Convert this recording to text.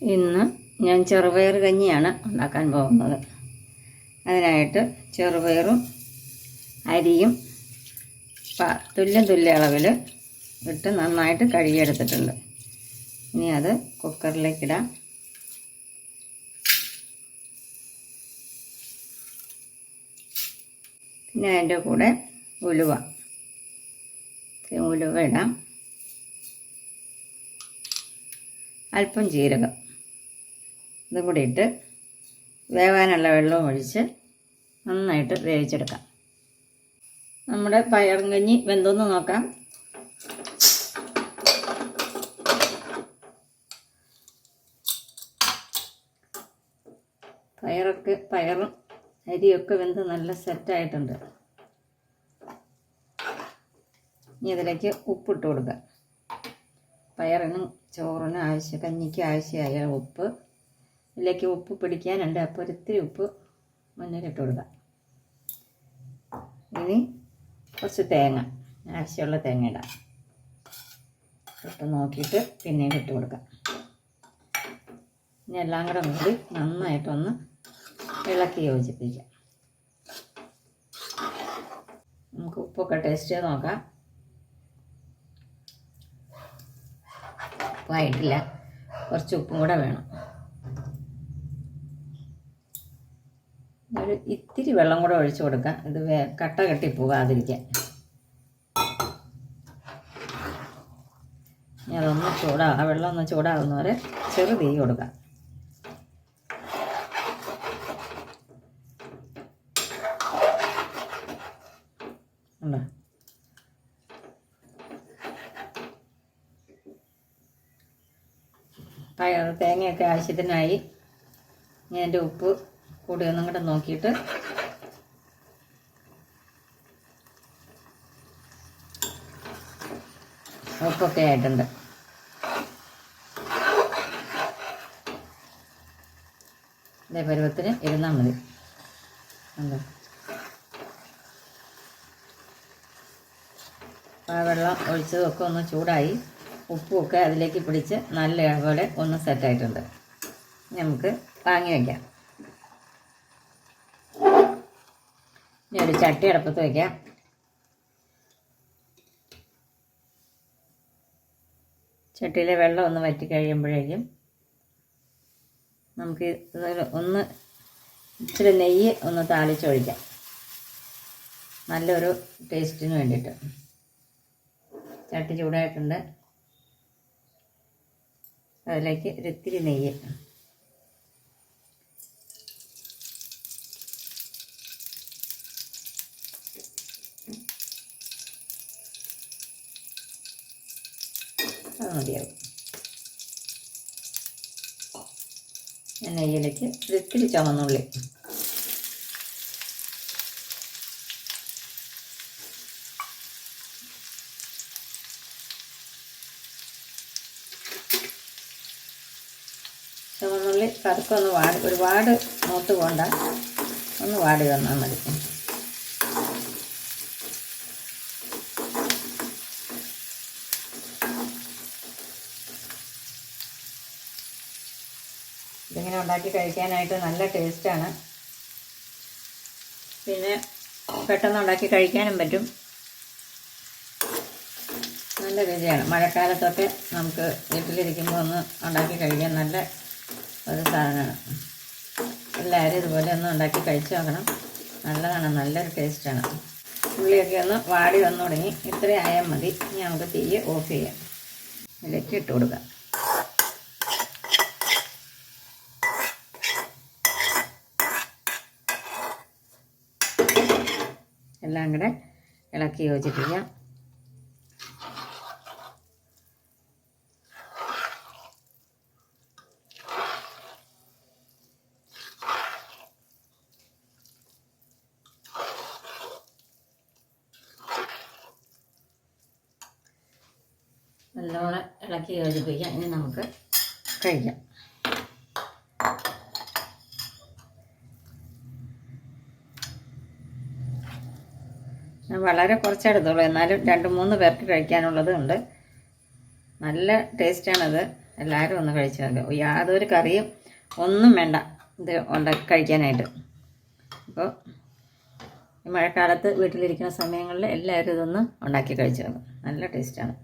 ഇന്ന് ഞാൻ ചെറുപയർ കഞ്ഞിയാണ് ഉണ്ടാക്കാൻ പോകുന്നത്. അതിനായിട്ട് ചെറുപയറും അരിയും തുല്യ തുല്യ അളവിൽ ഇട്ട് നന്നായിട്ട് കഴുകിയെടുത്തിട്ടുണ്ട്. ഇനി അത് കുക്കറിലേക്കിടാം പിന്നെ അതിന്റെ കൂടെ ഉലുവ. ഉലുവ ഇടാം. അല്പം ജീരകം. ഇതും കൂടി ഇട്ട് വേവാനുള്ള വെള്ളവും ഒഴിച്ച് നന്നായിട്ട് വേവിച്ചെടുക്കാം. നമ്മുടെ പയറും കഞ്ഞി വെന്തോന്ന് നോക്കാം. പയറൊക്കെ പയറും അരിയൊക്കെ വെന്ത് നല്ല സെറ്റായിട്ടുണ്ട്. ഇനി ഇതിലേക്ക് ഉപ്പിട്ട് കൊടുക്കുക പയറിനും ചോറിനും ആവശ്യം കഞ്ഞിക്ക് ആവശ്യമായ ഉപ്പ് ഇതിലേക്ക് ഉപ്പ് പിടിക്കാനുണ്ട് അപ്പോൾ ഒരിത്തിരി ഉപ്പ് മുന്നിലിട്ട് കൊടുക്കാം. ഇനി കുറച്ച് തേങ്ങ ആവശ്യമുള്ള തേങ്ങ ഇടാം. ഇട്ട് നോക്കിയിട്ട് പിന്നെയും ഇട്ട് കൊടുക്കാം. ഇനി എല്ലാം കൂടെ കൂടി നന്നായിട്ടൊന്ന് ഇളക്കി യോജിപ്പിക്കാം. നമുക്ക് ഉപ്പൊക്കെ ടേസ്റ്റ് ചെയ്ത് നോക്കാം. ഉപ്പായിട്ടില്ല. കുറച്ച് ഉപ്പും കൂടെ വേണം. ഒരു ഇത്തിരി വെള്ളം കൂടെ ഒഴിച്ചു കൊടുക്കാം. ഇത് കട്ട കെട്ടി പോകാതിരിക്കാൻ. ഇനി അതൊന്ന് ചൂടാ ആ വെള്ളം ഒന്ന് ചൂടാകുന്നവരെ ചെറു തീ കൊടുക്കാം. ഉണ്ടോ? തേങ്ങയൊക്കെ ആവശ്യത്തിനായി ഞാൻ എന്റെ ഉപ്പ് കൂടി ഒന്നും കൂടെ നോക്കിയിട്ട്. ഉപ്പൊക്കെ ആയിട്ടുണ്ട്. ഇതേ പരുവത്തിന് ഇരുന്നാൽ മതി. ആ വെള്ളം ഒഴിച്ചതൊക്കെ ഒന്ന് ചൂടായി. ഉപ്പുമൊക്കെ അതിലേക്ക് പിടിച്ച് നല്ല പോലെ ഒന്ന് സെറ്റായിട്ടുണ്ട് നമുക്ക് വാങ്ങി വയ്ക്കാം ഇനി ഒരു ചട്ടി അടുപ്പത്ത് വയ്ക്കാം ചട്ടിയിലെ വെള്ളം ഒന്ന് വറ്റി കഴിയുമ്പോഴേക്കും നമുക്ക് ഒന്ന് ഇച്ചിരി നെയ്യ് ഒന്ന് താളിച്ചൊഴിക്കാം നല്ലൊരു ടേസ്റ്റിന് വേണ്ടിയിട്ട്. ചട്ടി ചൂടായിട്ടുണ്ട്. അതിലേക്ക് ഒരിത്തിരി നെയ്യ് മതിയാവും. ഞാൻ നെയ്യിലേക്ക് ഒരിത്തിരി ചുമന്നുള്ളി ചുവന്നുള്ളി. കറുക്കൊന്ന് വാടി ഒരുപാട് മൂത്ത് പോണ്ട. ഒന്ന് വാടി വന്നാൽ മതി. ഇതിങ്ങനെ ഉണ്ടാക്കി കഴിക്കാനായിട്ട് നല്ല ടേസ്റ്റാണ്. പിന്നെ പെട്ടെന്ന് ഉണ്ടാക്കി കഴിക്കാനും പറ്റും. നല്ല രുചിയാണ്. മഴക്കാലത്തൊക്കെ നമുക്ക് വീട്ടിലിരിക്കുമ്പോൾ ഒന്ന് ഉണ്ടാക്കി കഴിക്കാൻ നല്ല ഒരു സാധനമാണ്. എല്ലാവരും ഇതുപോലെ ഒന്ന് ഉണ്ടാക്കി കഴിച്ചു നോക്കണം. നല്ലതാണ് നല്ലൊരു ടേസ്റ്റാണ്. ഉള്ളിയൊക്കെ ഒന്ന് വാടി വന്നു തുടങ്ങി. ഇത്രയും ആയാൽ മതി. ഇനി നമുക്ക് തീ ഓഫ് ചെയ്യാം. ഇതിലേക്ക് ഇട്ട് കൊടുക്കാം. എല്ലാം കൂടെ ഇളക്കി യോജിപ്പിക്കാം നല്ലോണം ഇളക്കി യോജിപ്പിക്കാം ഇനി നമുക്ക് കഴിക്കാം ഞാൻ വളരെ എടുത്തുള്ളൂ. എന്നാലും രണ്ട് മൂന്ന് പേർക്ക് കഴിക്കാനുള്ളത് ഉണ്ട്. നല്ല ടേസ്റ്റാണത്. എല്ലാവരും ഒന്ന് കഴിച്ചു നോക്കുക യാതൊരു കറിയും ഒന്നും വേണ്ട. ഇത് ഉണ്ടാക്കി കഴിക്കാനായിട്ട്. അപ്പോൾ മഴക്കാലത്ത് വീട്ടിലിരിക്കുന്ന സമയങ്ങളിൽ എല്ലാവരും ഇതൊന്ന് ഉണ്ടാക്കി കഴിച്ചു നോക്കും. നല്ല ടേസ്റ്റാണ്.